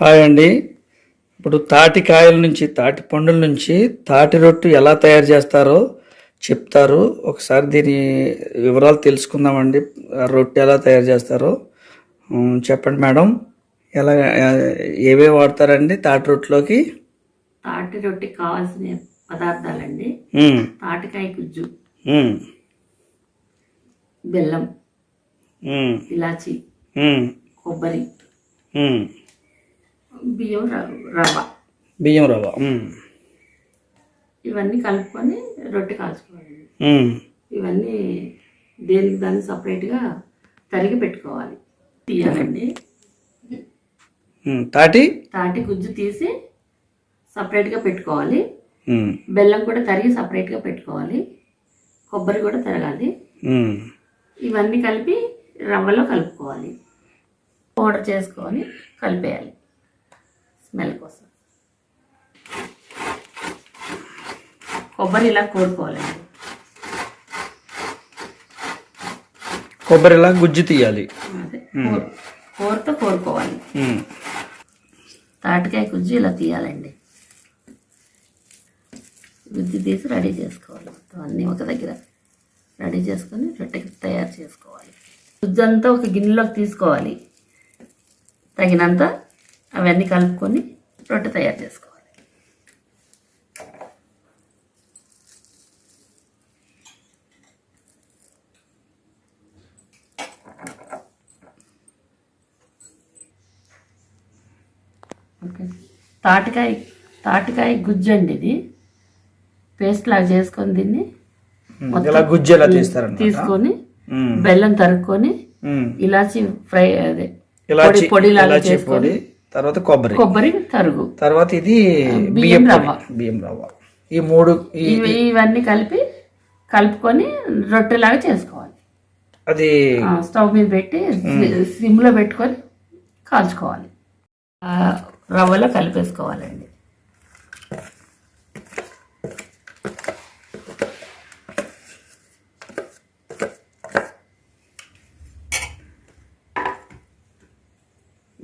Hi అండి. ఇప్పుడు తాటి కాయల నుంచి తాటి పండుల నుంచి తాటి రొట్టు ఎలా తయారు చేస్తారో చెప్తారు. ఒకసారి దీని వివరాలు తెలుసుకుందామండి. రొట్టె ఎలా తయారు చేస్తారో. చెప్పండి మేడం. ఎలా ఏవే వాడతారండి తాటి రొట్టెలోకి? తాటి రొట్టెకి కావాల్సిన పదార్థాలండి. తాటికాయ గుజ్జు. బెల్లం. ఇలాచి. కొబ్బరి. బియ్యం రవ్వ బియ్యం రవ్వ ఇవన్నీ కలుపుకొని రొట్టె కాల్చుకోవాలి. ఇవన్నీ దేనికి దాన్ని సపరేట్గా తరిగి పెట్టుకోవాలి. తీయాలండి. తాటి? తాటి గుజ్జు తీసి సపరేట్గా పెట్టుకోవాలి. బెల్లం కూడా తరిగి సపరేట్గా పెట్టుకోవాలి. కొబ్బరి కూడా తరగాలి. ఇవన్నీ కలిపి రవ్వలో కలుపుకోవాలి. పౌడర్ చేసుకొని కలిపేయాలి. స్మెల్ కోసం. కొబ్బరి ఇలా కోరుకోవాలండి. కొబ్బరిలా గుజ్జు తీయాలి. కోరుతో కోరుకోవాలి. తాటికాయ గుజ్జు ఇలా తీయాలండి. గుజ్జు తీసి రెడీ చేసుకోవాలి. మొత్తం అన్నీ ఒక దగ్గర రెడీ చేసుకొని రొట్టెకి తయారు చేసుకోవాలి. గుజ్జు అంతా ఒక గిన్నెలోకి తీసుకోవాలి. తగినంత అవన్నీ కలుపుకొని రొట్టె తయారు చేసుకోవాలి. ఓకే. తాటికాయ తాటికాయ గుజ్జు అండి ఇది. పేస్ట్ లాగా చేసుకొని దీన్ని తీసుకొని బెల్లం తరుక్కొని. ఇలాచి ఫ్రై అదే పొడి పొడి. లాగా చేసుకొని తర్వాత కొబ్బరి. కొబ్బరి తరుగు. తర్వాత ఇది బియ్యం రవ్వ. బియ్యం రవ్వ. ఈ మూడు ఇవన్నీ కలిపి కలుపుకొని రొట్టెలాగా చేసుకోవాలి. అది స్టవ్ మీద పెట్టి సిమ్లో పెట్టుకొని కాల్చుకోవాలి. రవ్వలో కలిపేసుకోవాలండి.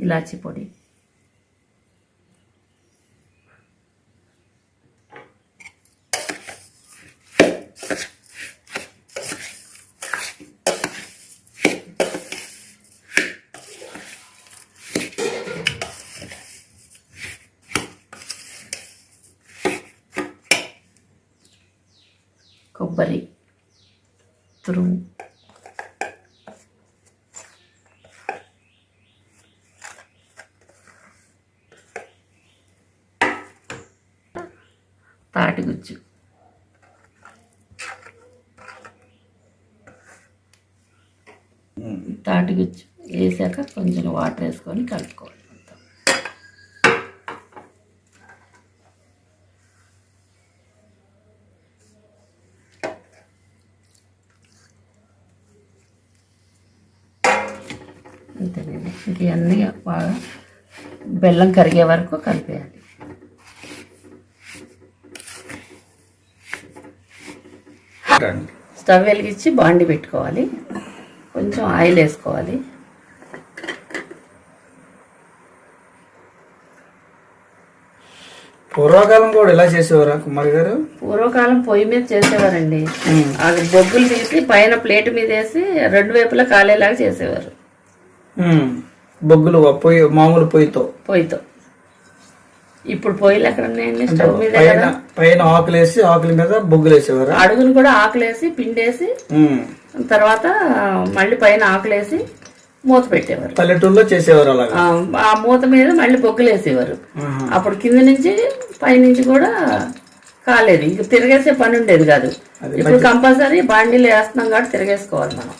ఇలాచి పొడి. కొబ్బరి తురుము. తాటిగుజ్జు తాటిగుజ్జు వేసాక కొంచెం వాటర్ వేసుకొని కలుపుకోవాలి. అంతేనండి ఇంక ఇవన్నీ బాగా బెల్లం కరిగే వరకు కలిపేయాలి. స్టవ్ వెలిగించి బాండి పెట్టుకోవాలి. కొంచెం ఆయిల్ వేసుకోవాలి. పూర్వకాలం కూడా ఇలా చేసేవారా కుమార్ గారు? పూర్వకాలం పొయ్యి మీద చేసేవారండి. అది బొగ్గులు తీసి పైన ప్లేట్ మీద వేసి రెండు వైపులా కాలేలాగా చేసేవారు. బొగ్గులు పొయ్యి మామూలు పొయ్యితో. పొయ్యితో. ఇప్పుడు పొయ్యిలు ఎక్కడ ఉన్నాయండి స్టవ్ మీద పైన పైన ఆకులు వేసి ఆకుల మీద బొగ్గులు వేసేవారా అడుగును కూడా ఆకులేసి పిండేసి. తర్వాత మళ్ళీ పైన ఆకులేసి మూత పెట్టేవారు. పల్లెటూరులో చేసేవారు అలాగా? ఆ, మూత మీద మళ్ళీ బొగ్గులు వేసేవారు. అప్పుడు కింద నుంచి పైనుంచి కూడా కాలేదు. ఇంక తిరిగేసే పని ఉండేది కాదు. ఇప్పుడు కంపల్సరీ బాండీలు వేస్తున్నాం కాబట్టి తిరిగేసుకోవాలి మనం.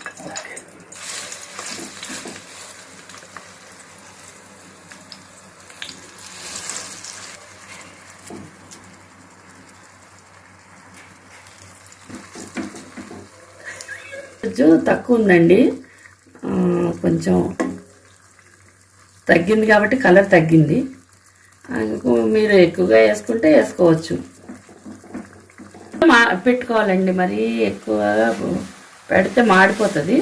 కొంచెం తక్కువ ఉందండి కొంచెం తగ్గింది కాబట్టి కలర్ తగ్గింది. మీరు ఎక్కువగా వేసుకుంటే వేసుకోవచ్చు. మా పెట్టుకోవాలండి మరీ ఎక్కువగా పెడితే మాడిపోతుంది.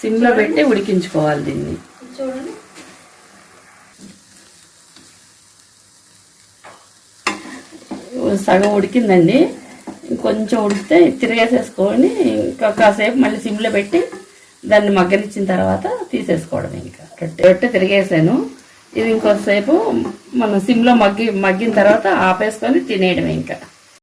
సిమ్లో పెట్టి ఉడికించుకోవాలి దీన్ని. చూడండి. సగం ఉడికిందండి. కొంచెం ఉడితే తిరిగేసేసుకొని ఇంకా కాసేపు మళ్ళీ సిమ్లో పెట్టి దాన్ని మగ్గనిచ్చిన తర్వాత తీసేసుకోవడం ఇంకా. రొట్టె రొట్టె తిరిగేసాను. ఇది ఇంకొంతసేపు మనం సిమ్లో మగ్గి మగ్గిన తర్వాత ఆపేసుకొని తినేయడం ఇంకా.